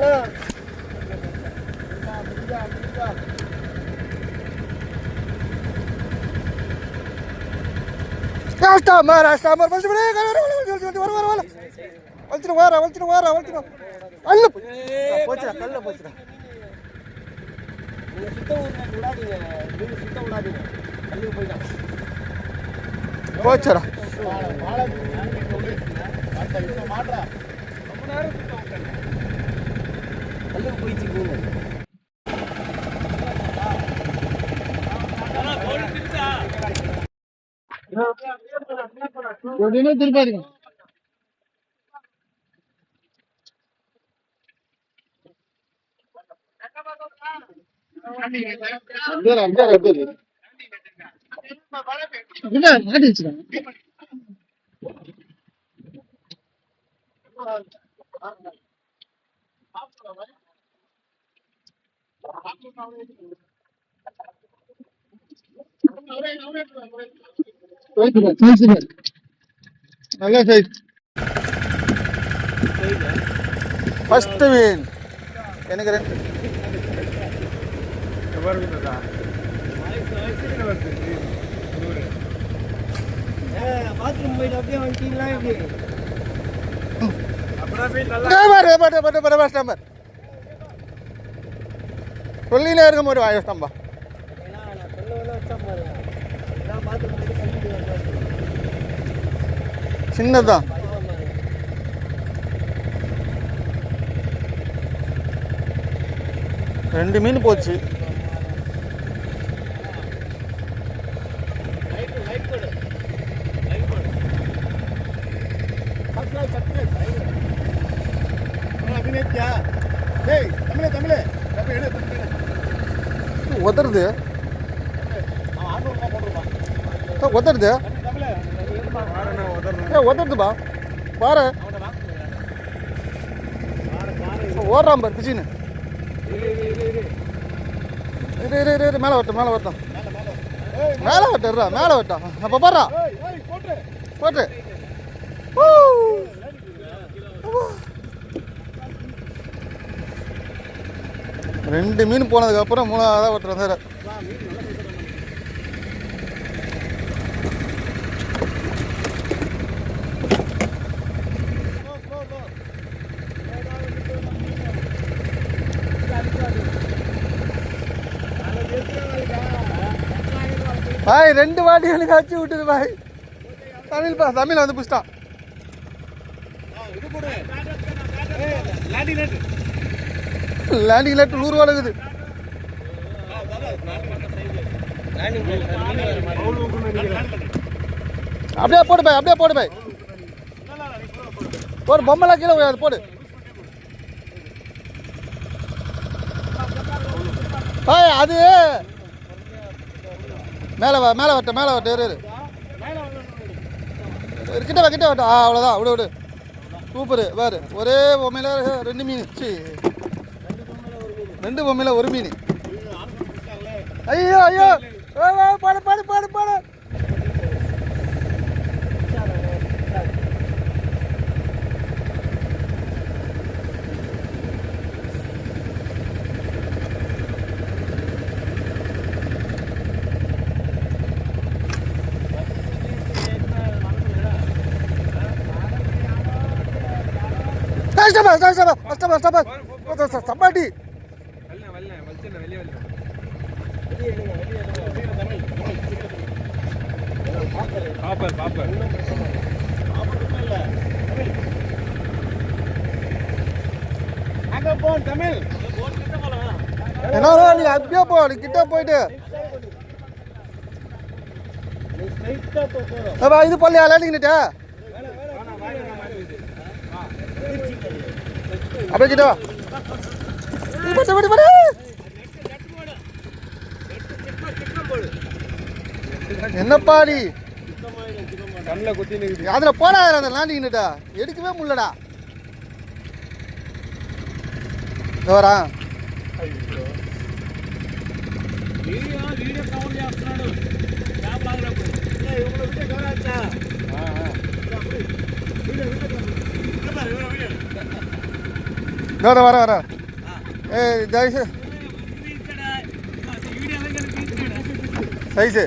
கொஞ்சம் கிட்ட பண்ணானா கஸ்டமர் கஸ்டமர் வச்சு வர வர வர வர வச்சுட்டு வர வச்சுட்டு வர வச்சுட்டு அல்ல போச்சுடா கல்ல போச்சுடா நீங்க சுத்த விட- விடாதீங்க எப்படின்னா திருப்பாருங்க என்ன மாட்டிச்சுடா நல்ல சைஸ் ஃபர்ஸ்ட் மீன் எனக்கு ரெண்டு பாத்ரூம் போயிட்டு அப்படியே வந்துட்டீங்களா எப்படி சொல்லினே இருக்கும் ஒரு வாயஸ்தம்பா ஏன்னா நான் சொல்ல வேணா வச்சா பாருங்க நான் சின்னதா ரெண்டு மீன் போச்சு உதருது உதருது ஏ உதருதுப்பா பாரு. ஓடுறான் பாரு பிச்சின்னு இரு இரு இரு, மேலே வரட்டும் மேலே வரட்டும். மேலே வரட்டும்ரா மேலே வரட்டும். அப்போ பாடுறா. போட்டு. ஊ. ரெண்டு மீன் போனதுக்கப்புறம் மூணாவதாக ஒருத்தர் வந்தாரு. பாய் ரெண்டு வாட்டிகளுக்கு அச்சு விட்டுது பாய். தமிழ் பா தமிழ் வந்து புஷ்டான் லேண்டிங் லேட்டு நூறு ரூபா இருக்குது. அப்படியே போடு பாய் அப்படியே போடு பாய். போடு பொம்மைலாம் கீழே விழாது போடு. பாய் அது மேலே வா மேலே வட்ட மேலே வட்ட இரு, கிட்ட வா கிட்ட வட்ட ஆ அவ்வளோதான் விடு விடு. சூப்பரு வேறு ஒரே பொம்மையில் ரெண்டு மீன் சி ரெண்டு பொம்மையில் ஒரு மீன் ஐயோ ஐயோ ஓ, ஓ, பாடு பாடு பாடு பாடு கஷ்டமா கஷ்டமா கஷ்டமா கஷ்டமா சப்பாட்டி நீ கிட்ட போயிட்டு நீ ஸ்ட்ரைட்டா போ போறோம் அப்பா, இது பள்ளி லேண்டிங்கிட்ட அப்படியே கிட்ட வா என்னப்பாடி? கண்ணில் குத்தி அதில் போடாத அதில் லாண்டிக்கிட்டா எடுக்கவே முடியலடா. வரா. வர வர வர. ஏ தயவு சைஸு.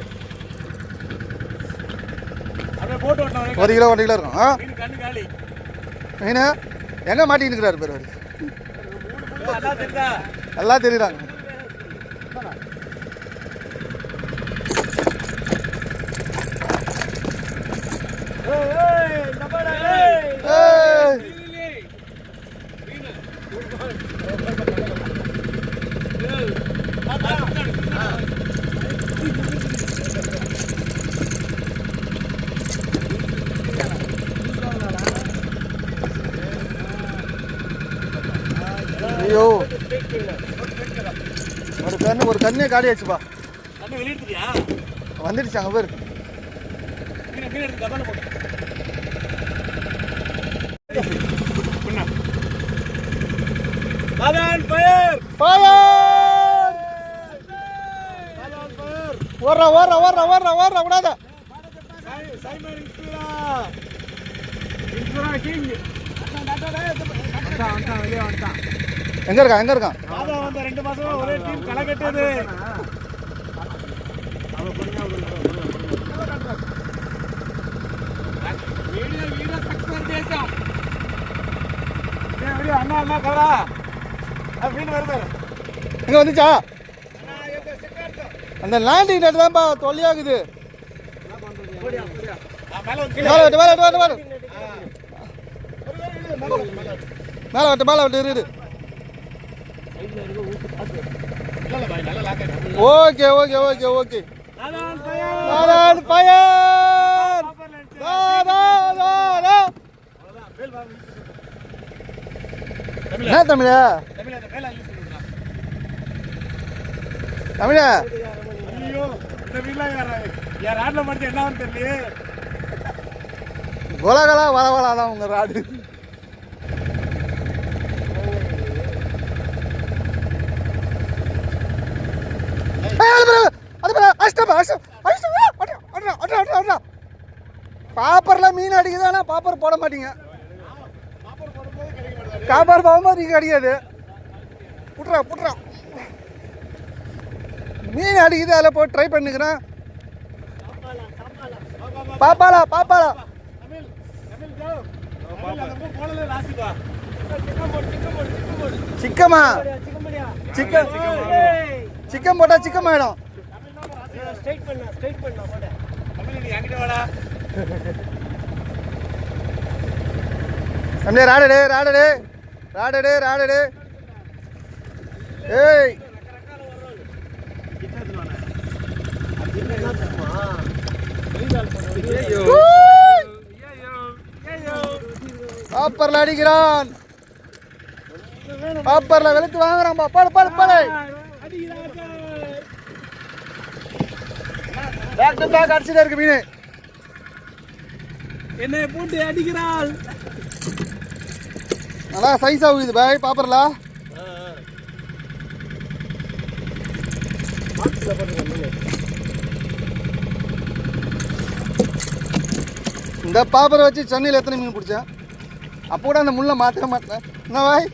ஒரு கிலோ ஒரு கிலோ இருக்கும். ஆ? மீன் எங்கே மாட்டின்னு இருக்கிறாரு பேர் எல்லாம் தெரியுறாங்க ஏய் ஏய் இந்த பாரு ஏய் ஏய் ஐயோ ஒரு கண்ணே காலியாச்சுப்பா கண்ணு வெளியிடுறியா வந்துடுச்சு அங்கே பேர் மீன் மீன் எடுத்து கபால போட்டு அதான் ஃபயர் ஃபயர் அதான் ஃபயர் ஓடுறா ஓடுறா ஓடுறா ஓடுறா ஓடுறா விடாத. சைமன் இன்ஸ்பிரா இன்ஸ்பிரா கிங் வந்தான் வந்தான் வெளியே வந்தான். எங்கே இருக்கான் எங்கே இருக்கான்? அண்ணா அண்ணா கவரா மீன் வருது எங்கே வந்துச்சா? அந்த லேண்டிங் நெட் தான்ப்பா தொல்லியாகுது. மேல விட்டு மேலே விட்டு மேலே மேலே விட்டு. மேலே விட்டு இரு. Okay okay okay okay. Narayan தா. என்ன தமிழ? தமிழ்? அந்த மேல யூஸ் பண்ணுங்க தமிழ ஐயோ இந்த வீட்ல யார் யார் ஆட்ல மட்டும் என்ன தெரியலையே கொலகலா வள வள தான் உங்க ராடு ஏய், அது பாரு, அது பாரு, அடிச்சிட்டப்பா, அடிச்சிட்ட, அடிச்சிட்ட, ஆ, அடி, அடிடா, அடிடா, அடிடா, அடிடா. பாப்பர்ல மீன் அடிக்குது ஆனா பாப்பர் போட மாட்டீங்க. காப்பர் போகும்போது நீங்க அடிக்காது. புட்றா புட்றா. மீன் அடிக்குது அதில் போட்டு ட்ரை பண்ணிக்கிறேன். பாப்பாலா போடு சிக்கமா? சிக்கன் சிக்கன் போட்டா சிக்கன் ஆயிடும் ஸ்ட்ரைட் பண்ணு ஸ்ட்ரைட் பண்ணு போடு. தமிழ் நீ அங்கிட்ட வாடா. அப்படியே ராடடே ராடடே ராடடே ராடடே. ஏய். பாப்பர்ல அடிக்கிறான். பாப்பர்ல வெளுத்து வாங்குறான் பா பாடு பாடு பாடு பேக் டு பேக் அடிச்சுட்டே இருக்கு மீன். என்னை போட்டு அடிக்கிறாள். நல்லா சைஸ் ஆகுது பாய். பாப்பர்ல இந்த பாப்பரை வச்சு சென்னையில் எத்தனை மீன் பிடிச்சேன் அப்போ கூட அந்த முள்ளை மாற்றவே மாட்டேன். என்ன பாய்?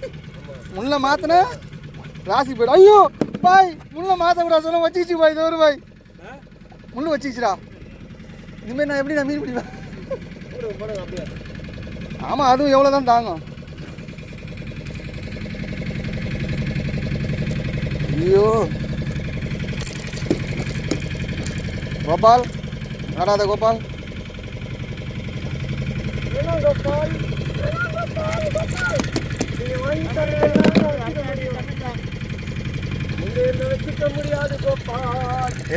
முள்ளை மாற்றினேன் ராசி போய்டு. ஐயோ பாய் முள்ளை மாற்ற கூட சொன்ன வச்சுக்கிச்சு பாய். ஒரு பாய். முள்ளு வச்சுக்கிச்சுடா இனிமேல் நான் எப்படி நான் மீன் பிடிப்பேன்? ஆமாம் அதுவும் எவ்வளோ தான் தாங்கும். ஐயோ. கோபால் நடாத கோபால். கோபால். கோபால் கோபால்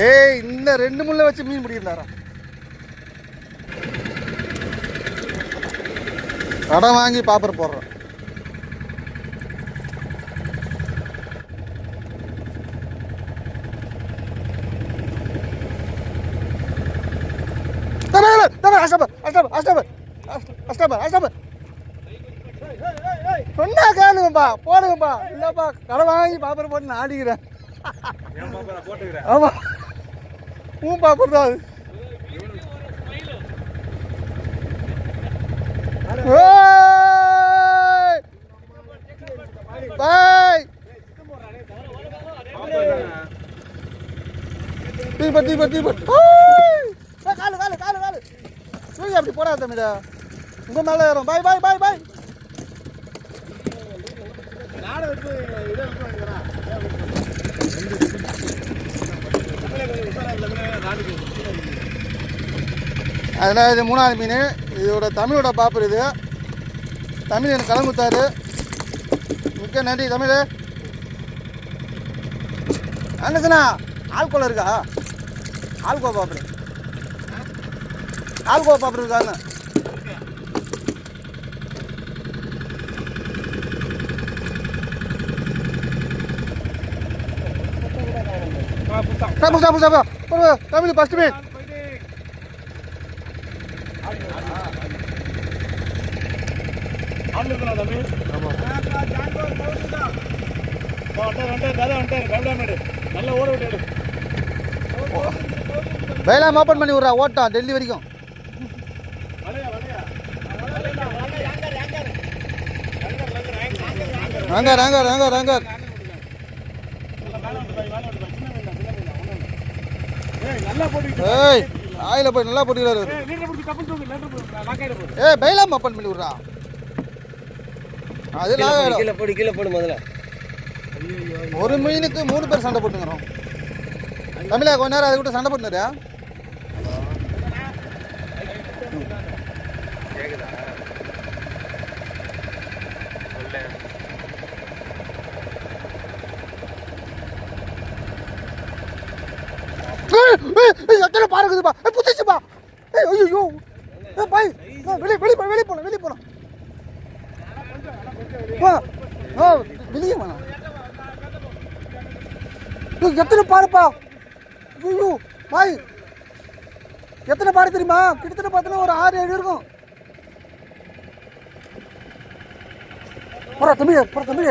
ஏய் இந்த ரெண்டு முள்ள வச்சு மீன் பிடிக்கிறாரா? கடன் வாங்கி பாப்பர் போடுறோம். அஷ்டபர் அஷ்டபர் அஷ்டபர் அஷ்டபர் அஷ்டபர். சொன்னா கேளுங்கப்பா போடுங்கப்பா. இல்லைப்பா கடை வாங்கி பாப்பர் போட்டு நான் ஆடிக்கிறேன். போட்டுக்கிறேன் ஆமா. உன் பாப்பர் தான் அது. பாய் தீப தீப தீப காலு காலு காலு காலு. தூக்கி அப்படி போடாத தம்பிடா உங்க மேல ஏறும். பாய் பாய் பாய் பாய் நாடை வச்சு இதை வச்சு வாங்கிக்கிறேன் நாளைக்கு அதில் இது மூணாவது மீன். இதோட தமிழோட பாப்பர் இது. தமிழ் எனக்கு கலந்து கொடுத்தாரு மிக்க நன்றி தமிழ். அண்ணா ஆல்கோல இருக்கா? ஆல்கோ பாப்பர் ஆல்கோ பாப்பர் இருக்கான்னு. சாப்பிடு சாப்பிடு சாப்பிடு தமிழ் ஃபஸ்ட் மீன் வேளாண் ஓப்பன் பண்ணி விட்றா ஓட்டம் டெல்லி வரைக்கும். ரங்கர் ரங்கர் ரங்கர் ரங்கர். ஏய் ஆயில போய் நல்லா போட்டுக்கிறாரு ஏய் பைலாம் ஓப்பன் பண்ணி விட்றா அது கீழே போடு கீழே போடு முதல்ல. ஒரு மீனுக்கு மூணு பேர் சண்டை போட்டுங்கிறோம். தமிழா கொஞ்ச நேரம் அது கூட சண்டை போட்டுனாரியா எத்தனை பாருக்குதுப்பா ஏ புத்திச்சுப்பா. ஏ ஐயோ ஏ பாய். வெளியே வெளியே போ வெளியே போலாம் வெளியே போலாம். வா. ஆ வெளியே வேணாம் எத்தனை பாருப்பா ஐயோ பாய். எத்தனை பாரு தெரியுமா? கிட்டத்தட்ட பார்த்தீங்கன்னா ஒரு ஆறு ஏழு இருக்கும். போறா தம்பி போறா தம்பி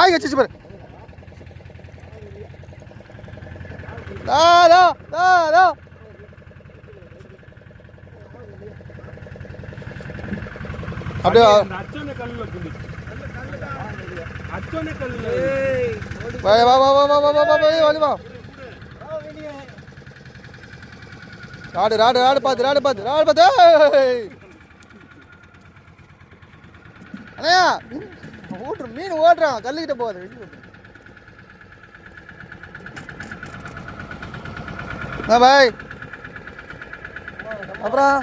பாய் வச்சு பாரு. டா டா அப்படியே வா வா வா வா வா வா வா வா வா ராடு ராடு ராடு பார்த்து ராடு பார்த்து ராடு பார்த்து ஏய். அண்ணையா ஓட்டுற மீன் ஓட்டுறான் கல்லுக்கிட்ட போகாது வெளியே ஓட்டு. என்ன பாய் அப்புறம்?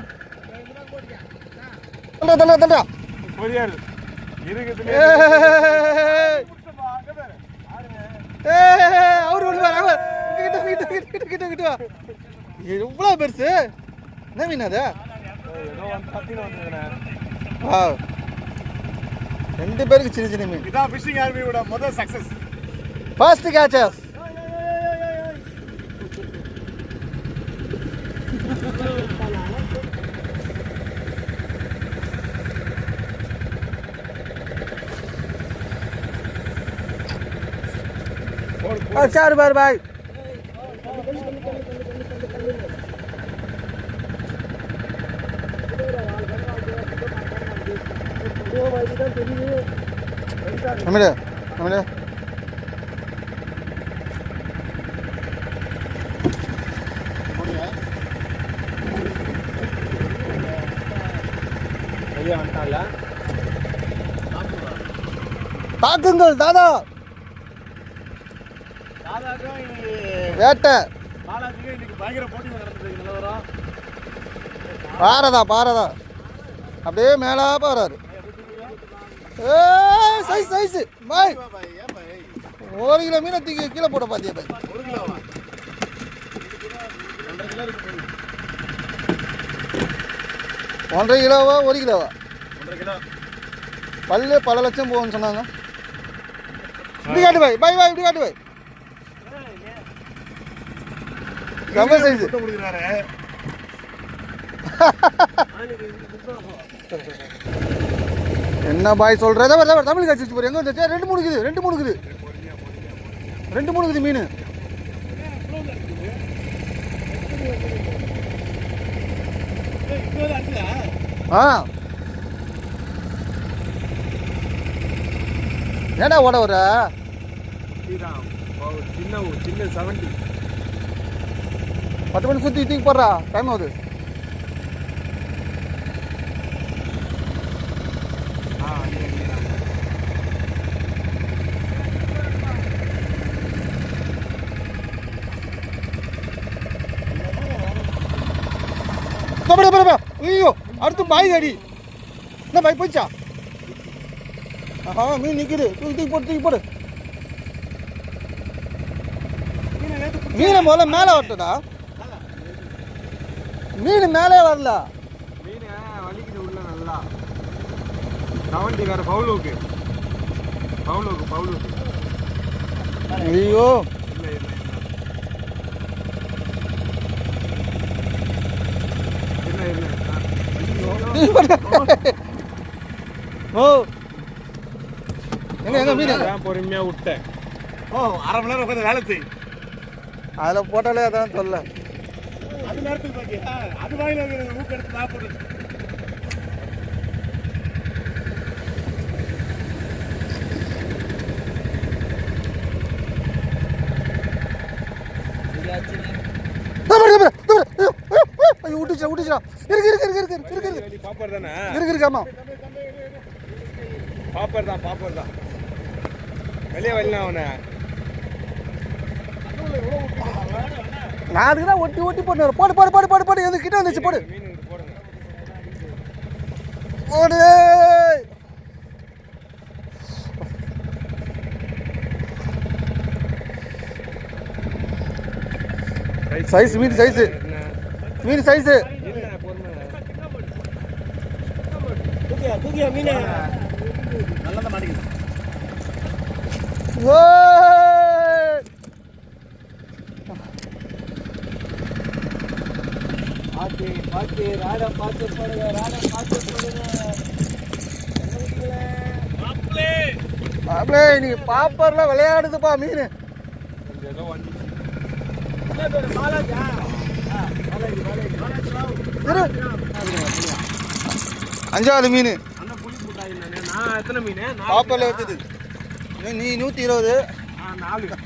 தண்டா தண்டா தண்டா. அவரு விடுவார் அவர். கிட்ட கிட்ட கிட்ட கிட்ட கிட்ட இவ்வளோ பெருசு? என்ன மீன் அது? ரெண்டு பேருக்கு சின்ன சின்ன மீன். இதான் ஃபிஷிங் ஆர்மியோட முதல் சக்சஸ் ஃபர்ஸ்ட் கேச்சஸ் अच्छा उमर भाई हमारे हमारे ஐயா தாக்குங்கள் தாதா. வேட்டை. பாரதா பாரதா. அப்படியே மேலா பாறாரு ஏ சைஸ் சைஸ். பாய். ஒரு கிலோ மீனை தூக்கி கீழே போட பாத்தியா பாய். ஒரு கிலோ ஒன்றரை கிலோவா ஒரு கிலோவா? ஒன்றரை கிலோ. பல்லு பல லட்சம் போகும்னு சொன்னாங்க. இப்படி காட்டு பாய் பாய் பாய் இப்படி காட்டு பாய். சைஸ் கொடுக்குறாரு. என்ன பாய் சொல்ற? தவிர தவிர தமிழ் கட்சி போற எங்க வந்துச்சு ரெண்டு மூணு இருக்குது ரெண்டு மூணு இருக்குது ரெண்டு மூணு இருக்குது மீன். ஆ. ஏடா ஓட வர சின்ன சின்ன செவன்டி பத்து மணி சுற்றி இட்டிங் போடுறா. டைம் ஆகுது. அடுத்து பாய் அடி என்ன பாய் போச்சா ஆஹா மீன் நிற்குது தூக்கி தூக்கி போடு தூக்கி போடு. மீனை முதல்ல மேலே வரட்டடா மீன் மேலே வரல. மீன் வலிக்குது உள்ள நல்லா. செவன்டி வேற பவுலுக்கு பவுலுக்கு பவுலுக்கு ஐயோ. ஓ. எங்க எங்க மீன்? நான் பொறுமையா விட்டேன் ஓ அரை மணி நேரம் உட்காந்து வேலை செய். அதில் போட்டாலே அதான் சொல்ல அது நேரத்துக்கு பாத்தியா? அது வாயில ஊக்க எடுத்து சாப்பிடுறது ஐயோ விட்டுச்சா விட்டுச்சா இருக்கு இருக்கு இருக்கு இருக்கு இருக்கு இருக்கு நீ பாப்பர் தானே? இருக்கு இருக்கு ஆமா. பாப்பர் தான் பாப்பர் தான். வெளியே வரலாம் அவனை. நான் அதுக்கு தான் ஒட்டி ஒட்டி போட்டு. போடு போடு போடு போடு போடு. எது கிட்ட வந்துச்சு போடு. போடு. Size, மீன். என்ன? மீன் சைஸு. தூக்கியா மீன்? நல்லா மாட்டேங்குது பாத்து பாத்து ராடா பாத்து போடுங்க ராடா பாத்து போடுங்க. அப்படியே நீ பாப்பர்ல விளையாடுதுப்பா மீன். அஞ்சாவது மீன் அண்ணா புளி முட்டாய் நானே. நான் எத்தனை மீன்? மீனா? எடுத்தது நீ- நூற்றி இருபது. நாலு.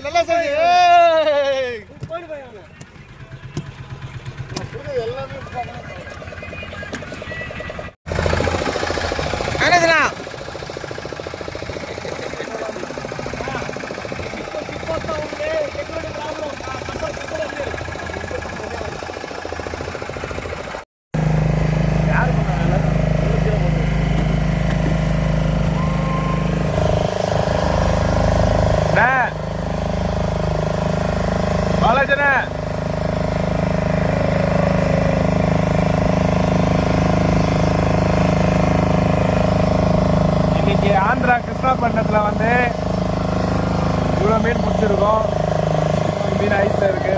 நல்லா செய்யுங்க இவ்வளோ மீன் பிடிச்சிருக்கோம் மீன் ஐஸில் இருக்கு